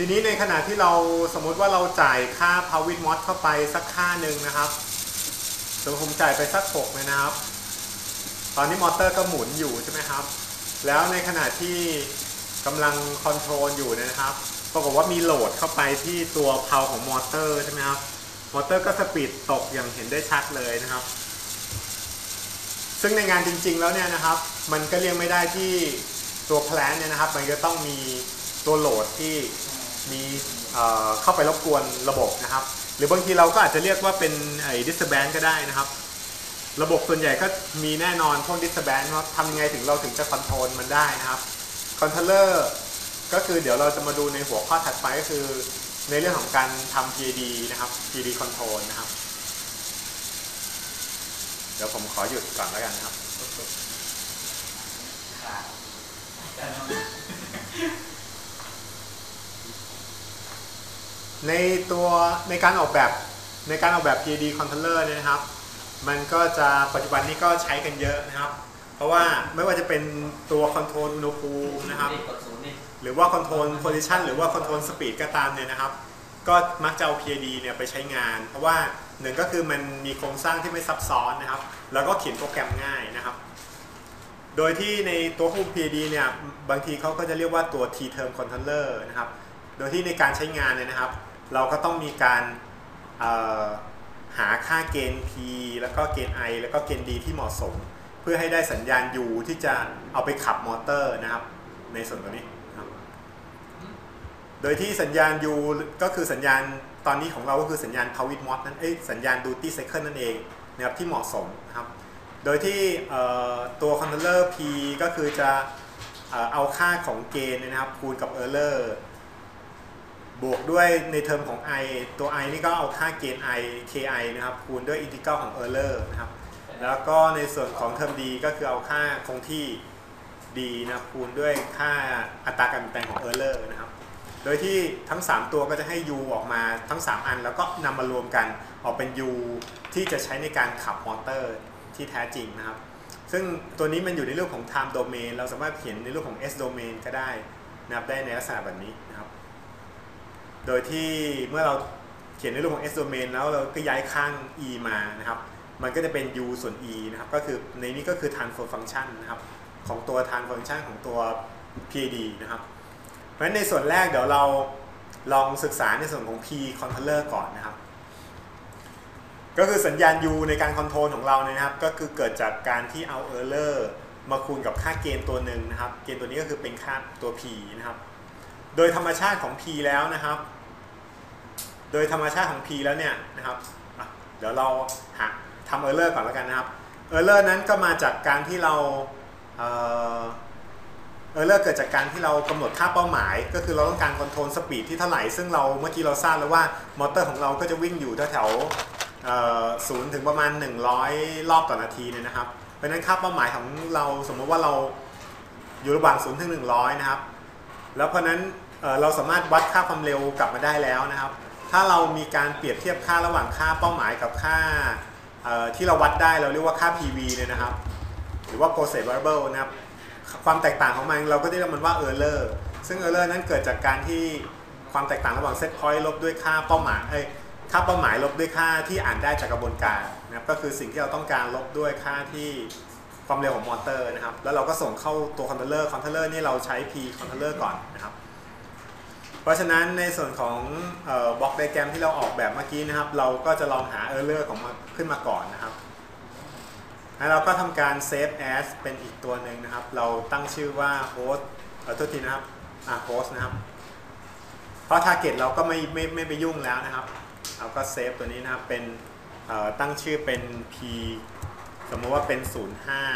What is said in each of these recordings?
ทีนี้ในขณะที่เราสมมติว่าเราจ่ายค่า power with mod เข้าไปสักค่าหนึ่งนะครับสมมติผมจ่ายไปสักหกเลยนะครับ ตอนนี้มอเตอร์ก็หมุนอยู่ใช่ไหมครับ แล้วในขณะที่กำลังคอนโทรลอยู่นยนะครับปรากฏว่ามีโหลดเข้าไปที่ตัวเพาของมอเตอร์ใช่ไหมครับมอเตอร์ก็สปีดตกอย่างเห็นได้ชัดเลยนะครับ ซึ่งในงานจริง ๆ แล้วเนี่ยนะครับ มันก็เรียกไม่ได้ที่ตัวแพลนเนี่ยนะครับ มันก็ต้องมีตัวโหลดที่ มีเข้าไปรบกวนระบบนะครับ หรือบางทีเราก็อาจจะเรียกว่าเป็นไอ้ดิสแบนก็ได้นะครับ ระบบส่วนใหญ่ก็มีแน่นอนพวกดิสแบนว่าทำยังไงถึงเราถึงจะคอนโทรลมันได้นะครับคอนโทรลเลอร์ก็คือเดี๋ยวเราจะมาดูในหัวข้อถัดไปก็คือในเรื่องของการทำ PID นะครับ PID control นะครับ เดี๋ยวผมขอหยุดก่อนแล้วกันนะครับ ในตัวในการออกแบบในการออกแบบ PID controller เนี่ยนะครับ มันก็จะปัจจุบันนี้ก็ใช้กันเยอะนะครับ เพราะว่าไม่ว่าจะเป็นตัวคอนโทรลอุณหภูมินะครับ หรือว่าคอนโทรลโพซิชันหรือว่าคอนโทรลสปีดก็ตามเนี่ยนะครับ ก็มักจะเอา PID เนี่ยไปใช้งาน เพราะว่าหนึ่งก็คือมันมีโครงสร้างที่ไม่ซับซ้อนนะครับ แล้วก็เขียนโปรแกรมง่ายนะครับ โดยที่ในตัวคู PID เนี่ยบางทีเขาก็จะเรียกว่าตัว T term controller นะครับ โดยที่ในการใช้งานเนี่ยนะครับ เราก็ต้องมีการหาค่าเกณฑ์ P แล้วก็เกณฑ์ I แล้วก็เกณฑ์ D ที่เหมาะสม เพื่อให้ได้สัญญาณ U ที่จะเอาไปขับมอเตอร์นะครับ ในส่วนตัวนี้โดยที่สัญญาณ U ก็คือสัญญาณตอนนี้ของเราก็คือสัญญาณ power with mod นั่นเอ้ยสัญญาณ duty cycle นั่นเองนะครับที่เหมาะสมนะครับ โดยที่ตัว controller P ก็คือจะเอ่อเอาค่าของเกณฑ์นะครับคูณกับ error บวกด้วยในเทอมของ i ตัว i นี่ก็เอาค่าเกณฑ์ i ki นะครับ คูณด้วย integral ของ error นะครับ แล้วก็ในส่วนของเทอม d ก็คือเอาค่าคงที่ d นะคูณด้วยค่าอัตราการเปลี่ยนแปลงของ error นะครับ โดยที่ทั้ง 3 ตัวก็จะให้ u ออกมาทั้ง 3 อัน แล้วก็นำมารวมกันออกเป็น u ที่จะใช้ในการขับมอเตอร์ที่แท้จริงนะครับ ซึ่งตัวนี้มันอยู่ในเรื่องของ time domain เราสามารถเขียนในเรื่องของ s domain ก็ได้นะครับได้ในลักษณะแบบนี้นะครับ โดยที่เมื่อเราเขียนในรื่องของ s domain แล้วเราก็ย้ายข้าง e มานะครับ มันก็จะเป็น u ส่วน e นะครับ ก็คือในนี้ก็คือ transfer function นะครับ ของตัว transfer function ของตัว PID นะครับ เพราะฉะนั้นในส่วนแรกเดี๋ยวเราลองศึกษาในส่วนของ P controller ก่อนนะครับ ก็คือสัญญาณ U ในการคอนโทรลของเราเนี่ยนะครับ ก็คือเกิดจากการที่เอา error มาคูณกับค่าเกณฑ์ตัวหนึ่งนะครับ เกณฑ์ตัวนี้ก็คือเป็นค่าตัว P นะครับ โดยธรรมชาติของ P แล้วนะครับ โดยธรรมชาติของ P แล้วเนี่ยนะครับเดี๋ยวเราหาทำ error ก่อนแล้วกันนะครับ error นั้นก็มาจากการที่เราเออเออร์เลอร์เกิดจากการที่เรากำหนดค่าเป้าหมาย ก็คือเราต้องการคอนโทรลสปีดที่เท่าไหร่ ซึ่งเราเมื่อกี้เราทราบแล้วว่ามอเตอร์ของเราก็จะวิ่งอยู่แถวศูนย์ถึงประมาณ 100 รอบต่อนาทีเนี่ยนะครับ เพราะนั้นค่าเป้าหมายของเราสมมติว่าเราอยู่ระหว่าง0ถึง 100 นะครับ แล้วเพราะนั้นเราสามารถวัดค่าความเร็วกลับมาได้แล้วนะครับ ถ้าเรามีการเปรียบเทียบค่าระหว่างค่าเป้าหมายกับค่าที่เราวัดได้เราเรียกว่าค่า PV เนี่ยนะครับ หรือว่า process variable นะครับ ความแตกต่างของมันเราก็ได้เรียกมันว่า error ซึ่ง error นั้นเกิดจากการที่ความแตกต่างระหว่าง set point ลบด้วยค่าเป้าหมายเอ้ยค่าเป้าหมายลบด้วยค่าที่อ่านได้จากกระบวนการนะครับ ก็คือสิ่งที่เราต้องการลบด้วยค่าที่ ความเร็วของมอเตอร์นะครับ แล้วเราก็ส่งเข้าตัวคอนโทรลเลอร์คอนโทรลเลอร์นี่เราใช้ p คอนโทรลเลอร์ก่อนนะครับ เพราะฉะนั้นในส่วนของบล็อกไดแกรมที่เราออกแบบเมื่อกี้นะครับ เราก็จะลองหา error ของมันขึ้นมาก่อนนะครับแล้วเราก็ทำการ save as เป็นอีกตัวหนึ่งนะครับ เราตั้งชื่อว่า host เออโทษทีนะครับอ่า host นะครับ เพราะ target เราก็ไม่ไม่ไม่ไปยุ่งแล้วนะครับ เราก็ save ตัวนี้นะครับเป็นตั้งชื่อเป็น p สมมติว่าเป็น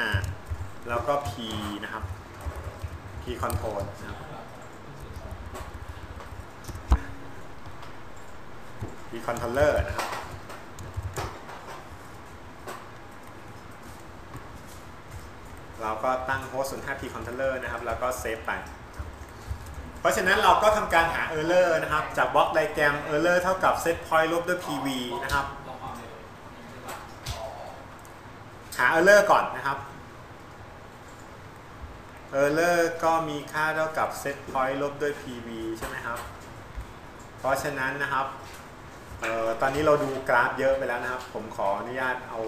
05 แล้วก็ p นะครับ p control นะครับ p controller นะครับ เราก็ตั้ง host 05 p controller นะครับ แล้วก็เซฟไป เพราะฉะนั้นเราก็ทำการหา error นะครับ จากบล็อกไดแกรม error เท่ากับ set point ลบด้วย pv นะครับ หา error ก่อนนะครับ error ก็มีค่าเท่ากับ set point ลบด้วย pv ใช่ไหมครับ เพราะฉะนั้นนะครับเอ่อตอนนี้เราดูกราฟเยอะไปแล้วนะครับ ผมขออนุญาตเอา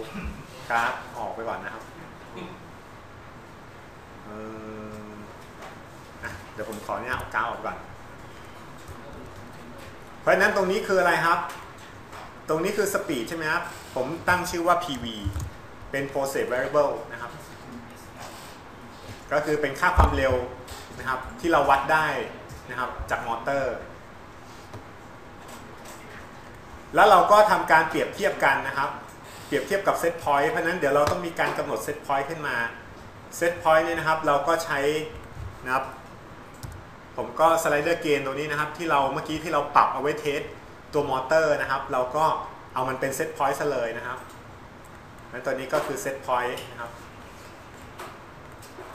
กราฟออกไปก่อนนะครับเออเดี๋ยวผมขออนุญาตเอากราฟออกก่อน เพราะฉะนั้นตรงนี้คืออะไรครับ ตรงนี้คือสปีดใช่ไหมครับ ผมตั้งชื่อว่า PV เป็น process variable นะครับ ก็คือเป็นค่าความเร็วนะครับที่เราวัดได้นะครับจากมอเตอร์ แล้วเราก็ทำการเปรียบเทียบกันนะครับ เปรียบเทียบกับเซตพอยต์เพราะนั้นเดี๋ยวเราต้องมีการกำหนดเซตพอยต์ขึ้นมาเซตพอยต์เนี่ยนะครับเราก็ใช้นะครับผมก็สไลเดอร์เกนตรงนี้นะครับที่เราเมื่อกี้ที่เราปรับเอาไว้เทสตัวมอเตอร์นะครับ เราก็เอามันเป็นเซตพอยต์ซะเลยนะครับ นั้นตัวนี้ก็คือเซตพอยต์นะครับ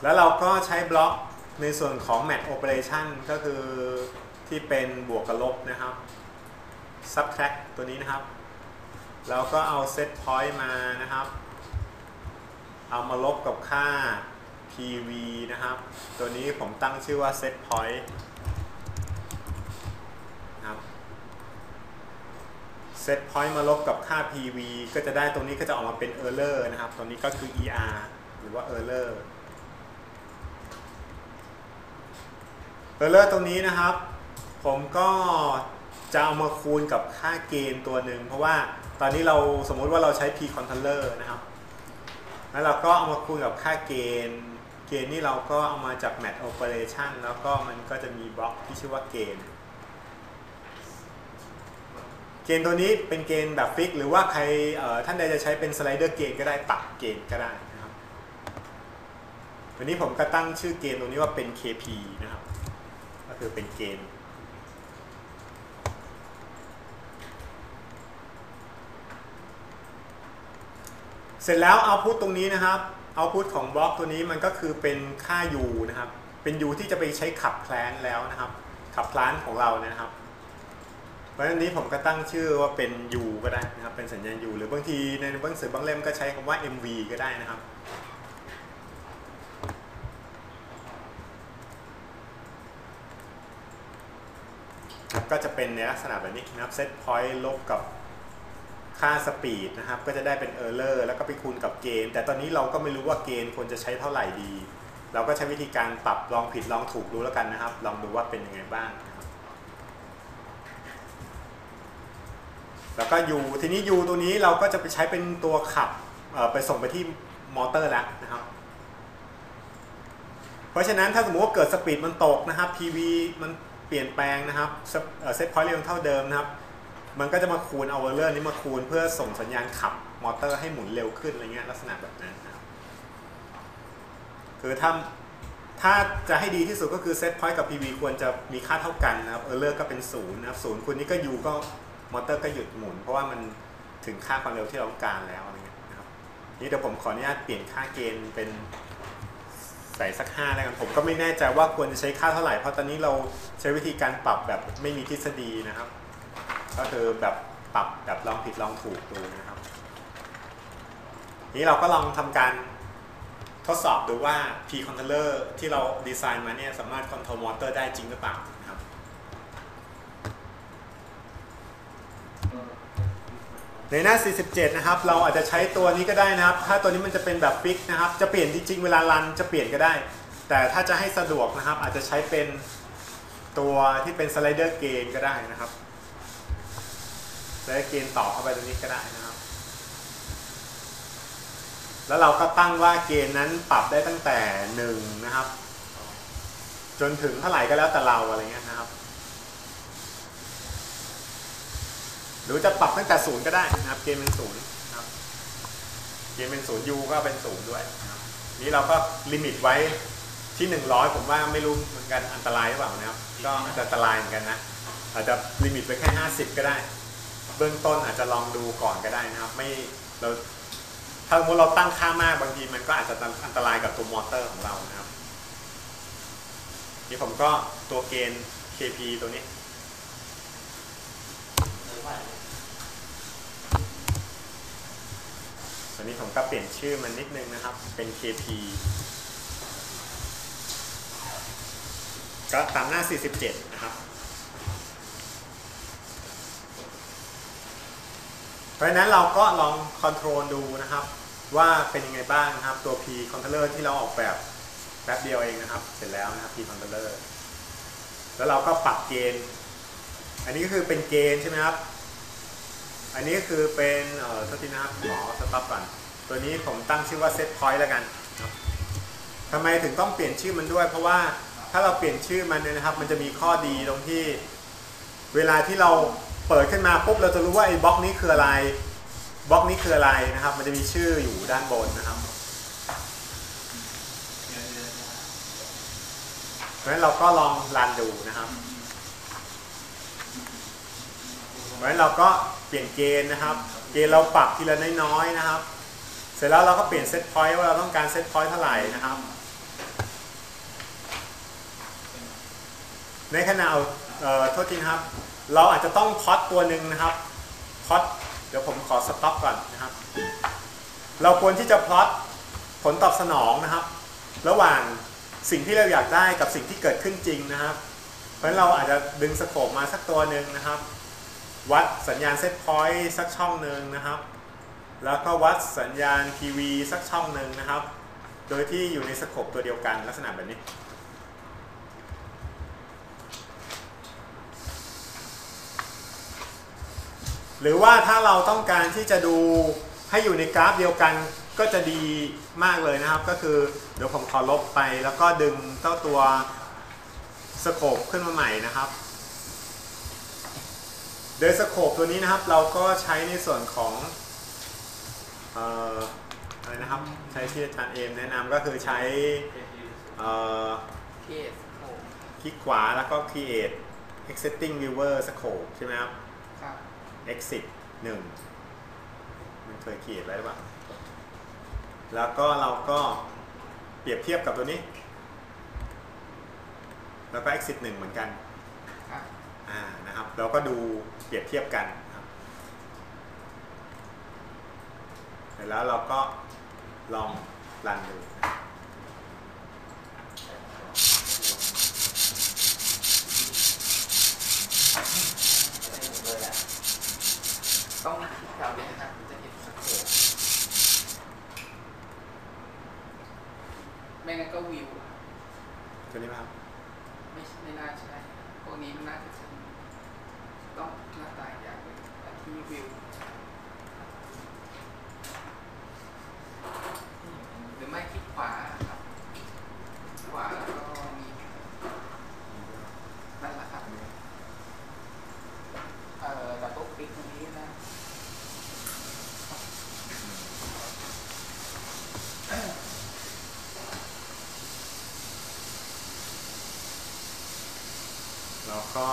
แล้วเราก็ใช้บล็อกในส่วนของ match operation ก็คือที่เป็นบวกกับลบนะครับ subtract ตัวนี้นะครับ เราก็เอา set point มานะครับ เอามาลบกับค่า PV นะครับ ตัวนี้ผมตั้งชื่อว่า set point นะครับ set point มาลบกับค่า PV ก็จะได้ตรงนี้ก็จะออกมาเป็น error นะครับตรงนี้ก็คือ ER หรือว่า error เออร์เลอร์ตรงนี้นะครับ ผมก็จะเอามาคูณกับค่าเกณฑ์ตัวหนึ่งเพราะว่าตอนนี้เราสมมุติว่าเราใช้ p controller นะครับแล้วเราก็เอามาคูณกับค่าเกณฑ์เกณฑ์นี่เราก็เอามาจาก math operation แล้วก็มันก็จะมีบล็อกที่ชื่อว่าเกณฑ์ เกณฑ์ตัวนี้เป็นเกณฑ์แบบฟิก หรือว่าใครท่านใดจะใช้เป็นสไลเดอร์เกณฑ์ก็ได้ปรับเกณฑ์ก็ได้นะครับวันนี้ผมก็ตั้งชื่อเกณฑ์ตรงนี้ว่าเป็น KP นะครับ ก็คือเป็นเกณฑ์เสร็จแล้วเอาพุตตรงนี้นะครับเอาพุตของบล็อกตัวนี้มันก็คือเป็นค่า u นะครับ เป็น u ที่จะไปใช้ขับแพลนแล้วนะครับ ขับแพลนของเรานะครับ ราะฉะนั้นนี้ผมก็ตั้งชื่อว่าเป็น u ก็ได้นะครับ เป็นสัญญาณ u หรือบางทีในหนังสือบางเล่มก็ใช้คำว่า mv ก็ได้นะครับ ก็จะเป็นในลักษณะแบบนี้นะครับเซตพอยต์ลบกับค่าสปีดนะครับ ก็จะได้เป็นเออร์เลอร์แล้วก็ไปคูณกับเกณฑ์ แต่ตอนนี้เราก็ไม่รู้ว่าเกณฑ์ควรจะใช้เท่าไหร่ดี เราก็ใช้วิธีการปรับลองผิดลองถูกดูแล้วกันนะครับ ลองดูว่าเป็นยังไงบ้างนะครับ แล้วก็ยูทีนี้ยูตัวนี้เราก็จะไปใช้เป็นตัวขับไปส่งไปที่มอเตอร์แล้วนะครับ เพราะฉะนั้นถ้าสมมติว่าเกิดสปีดมันตกนะครับ PV มันเปลี่ยนแปลงนะครับเซตพอยต์เร็วเท่าเดิมนะครับ มันก็จะมาคูณเอาเวอร์เลอร์นี้มาคูณเพื่อส่งสัญญาณขับมอเตอร์ให้หมุนเร็วขึ้นอะไรเงี้ยลักษณะแบบนั้นนะครับ คือถ้าถ้าจะให้ดีที่สุดก็คือเซตพอยต์กับ PV ควรจะมีค่าเท่ากันนะครับเออร์เลอร์ก็เป็นศูนย์นะครับศูนย์คูณนี้ก็ U ก็ มอเตอร์ก็หยุดหมุน เพราะว่ามันถึงค่าความเร็วที่เราต้องการแล้วอะไรเงี้ยนะครับนี่เดี๋ยวผมขออนุญาตเปลี่ยนค่าเกณฑ์เป็นใส่สัก5แล้วกันผมก็ไม่แน่ใจว่าควรจะใช้ค่าเท่าไหร่เพราะตอนนี้เราใช้วิธีการปรับแบบไม่มีทฤษฎีนะครับ ก็คือแบบปรับแบบลองผิดลองถูกดูนะครับ นี้เราก็ลองทำการทดสอบดูว่า P controller ที่เราดีไซน์มาเนี่ยสามารถ control motor ได้จริงหรือเปล่านะครับ ในหน้า 47 นะครับ เราอาจจะใช้ตัวนี้ก็ได้นะครับ ถ้าตัวนี้มันจะเป็นแบบฟิกนะครับ จะเปลี่ยนจริงๆ เวลารันจะเปลี่ยนก็ได้ แต่ถ้าจะให้สะดวกนะครับ อาจจะใช้เป็นตัวที่เป็นสไลเดอร์เกนก็ได้นะครับสไลเดอร์เกนต่อเข้าไปตรงนี้ก็ได้นะครับ แล้วเราก็ตั้งว่าเกณฑ์นั้นปรับได้ตั้งแต่1นะครับ จนถึงเท่าไหร่ก็แล้วแต่เราอะไรเงี้ยนะครับ หรือจะปรับตั้งแต่ศูนย์ก็ได้นะครับเกณฑ์เป็นศูนย์นะครับเกณฑ์เป็นศูนย์ยูก็เป็นศูนย์ด้วยนะครับนี้เราก็ลิมิตไว้ที่100ผมว่าไม่รู้เหมือนกันอันตรายหรือเปล่านะครับ ก็อาจจะอันตรายเหมือนกันนะอาจจะลิมิตไว้แค่50ก็ได้ เบื้องต้นอาจจะลองดูก่อนก็ได้นะครับ ไม่เราถ้าสมมติเราตั้งค่ามากบางทีมันก็อาจจะอันตรายกับตัวมอเตอร์ของเรานะครับนี่ผมก็ตัวเกณฑ์ KP ตัวนี้ วันนี้ผมก็เปลี่ยนชื่อมันนิดนึงนะครับ เป็น KP ก็ตามหน้า 47 นะครับ เพราะฉะนั้นเราก็ลองคอนโทรลดูนะครับ ว่าเป็นยังไงบ้างนะครับ ตัว P controller ที่เราออกแบบแป๊บเดียวเองนะครับ เสร็จแล้วนะครับ P controller แล้วเราก็ปรับเกณฑ์ อันนี้ก็คือเป็นเกณฑ์ใช่ไหมครับ อันนี้คือเป็นเอ่อทษทีนะครับขอสต็อปก่อน ตัวนี้ผมตั้งชื่อว่า set point แล้วกันทำไมถึงต้องเปลี่ยนชื่อมันด้วย เพราะว่าถ้าเราเปลี่ยนชื่อมันเนี่ยนะครับ มันจะมีข้อดีตรงที่ เวลาที่เราเปิดขึ้นมาปุ๊บเราจะรู้ว่าไอ้บล็อกนี้คืออะไรบล็อกนี้คืออะไรนะครับ มันจะมีชื่ออยู่ด้านบนนะครับเพราะฉะนั้นเราก็ลองรันดูนะครับเพราะฉะนั้นเราก็ เปลี่ยนเกณฑ์นะครับ เกณฑ์เราปรับทีละน้อยๆนะครับ เสร็จแล้วเราก็เปลี่ยนเซตพอยต์ว่าเราต้องการเซตพอยต์เท่าไหร่นะครับ ในขณะเอาเอ่อโทษทีนะครับ เราอาจจะต้องพอตตัวหนึ่งนะครับพอตเดี๋ยวผมขอสต็อปก่อนนะครับ เราควรที่จะพลอตผลตอบสนองนะครับ ระหว่างสิ่งที่เราอยากได้กับสิ่งที่เกิดขึ้นจริงนะครับ เพราะฉะนั้นเราอาจจะดึงสโคปมาสักตัวหนึ่งนะครับ วัดสัญญาณเซตพอยต์สักช่องหนึ่งนะครับ แล้วก็วัดสัญญาณทีวีสักช่องหนึ่งนะครับ โดยที่อยู่ในสโคปตัวเดียวกันลักษณะแบบนี้หรือว่าถ้าเราต้องการที่จะดูให้อยู่ในกราฟเดียวกันก็จะดีมากเลยนะครับ ก็คือเดี๋ยวผมขอลบไปแล้วก็ดึงเจ้าตัวสโคปขึ้นมาใหม่นะครับ โดยสโคปตัวนี้นะครับเราก็ใช้ในส่วนของเอ่ออะไรนะครับใช้ที่อาจารย์เอมแนะนำก็คือใช้เอ่อเคสโอ้คลิกขวาแล้วก็ create exiting viewer scope ใช่ไหมครับครับ exit 1 มันเคย create ไว้หรือเปล่าแล้วก็เราก็เปรียบเทียบกับตัวนี้ แล้วก็ exit 1 เหมือนกัน ครับ อ่า นะครับ เราก็ดู เปรียบเทียบกันครับเสร็จแล้วเราก็ลองรันดูนะครับต้องคลิกแถวนี้นะครับจะเห็นสโคปไม่งั้นก็วิวตัวนี้ไหมครับ ไม่ไม่น่าใช่พวกนี้มันน่าจะใช่ ต้องหน้าตาอย่างหนึ่งแต่ที่วิวหรือไม่คลิกขวาครับขวาแล้วก็มีนั่นแหละครับเอ่อดับเบิลคลิกตรงนี้นะแล้วก็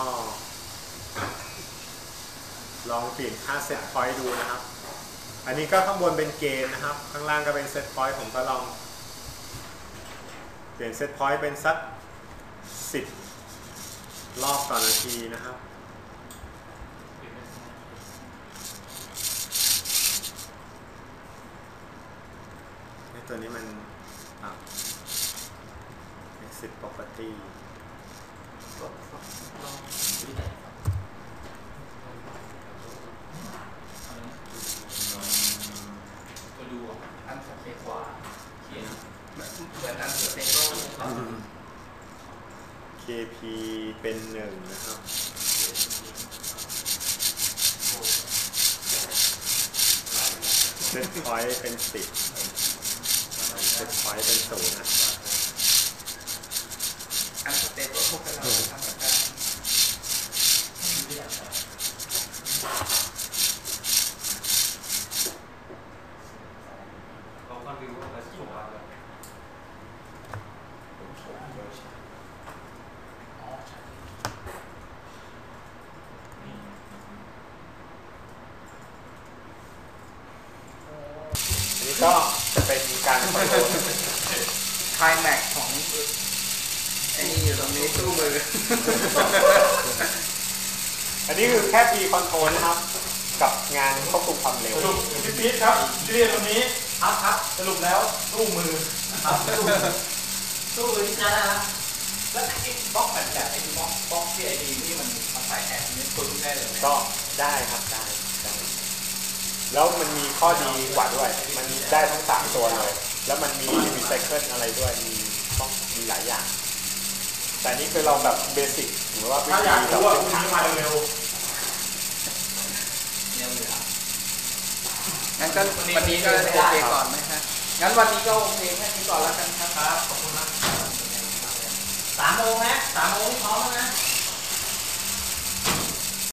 ลองเปลี่ยนค่าเซตพอยต์ดูนะครับ อันนี้ก็ข้างบนเป็นเกณฑ์นะครับ ข้างล่างก็เป็นเซตพอยต์ผมก็ลอง เปลี่ยนเซตพอยต์เป็นสักสิบรอบต่อนาทีนะครับตัวนี้มันอะ exit property กดลอง ก็ดูอะ เปขวาเขียนเหมือนอันเปซโลก KP เป็นหนึ่งนะครับ เซตพอยต์เป็นสิบเซตพอยต์เป็นศูนย์นะ อันสเปซโลกเราทำประการ เขาก็ดูว่าเป็นขวาแบบ อันนี้ ก็จะเป็นการคอนโทรลคลายแม็กซ์ของไอ้นี่อยู่ตรงนี้ตู้มือ อันนี้คือแค่ P control นะครับ กับงานควบคุมความเร็ว สรุปพี่พีทครับที่เรียนตรงนี้ครับครับสรุปแล้วตู้มือครับตู้มือตู้มือที่ใช้นะแล้วไอ้บล็อกแบบแบบไอ้บล็อกบล็อกที่ไอดีที่มันมาใส่แอบนี้คุณได้เลยไหมก็ได้ครับได้ได้ แล้วมันมีข้อดีกว่าด้วย มันได้ทั้งสามตัวเลย แล้วมันมีรีไซเคิลอะไรด้วย มีต้องมีหลายอย่าง แต่นี่คือเราแบบเบสิกหรือว่าวิถ้าอยากธีแบบรู้ว่าพื้นคุณฐานจะมาเร็วเร็วเลยครับงั้นก็วันนี้ก็โอเคก่อนไหมฮะ งั้นวันนี้ก็โอเคแค่นี้ก่อนแล้วกันครับๆครับขอบคุณมากสามโมงนะสามโมงนี่พร้อมแล้วนะค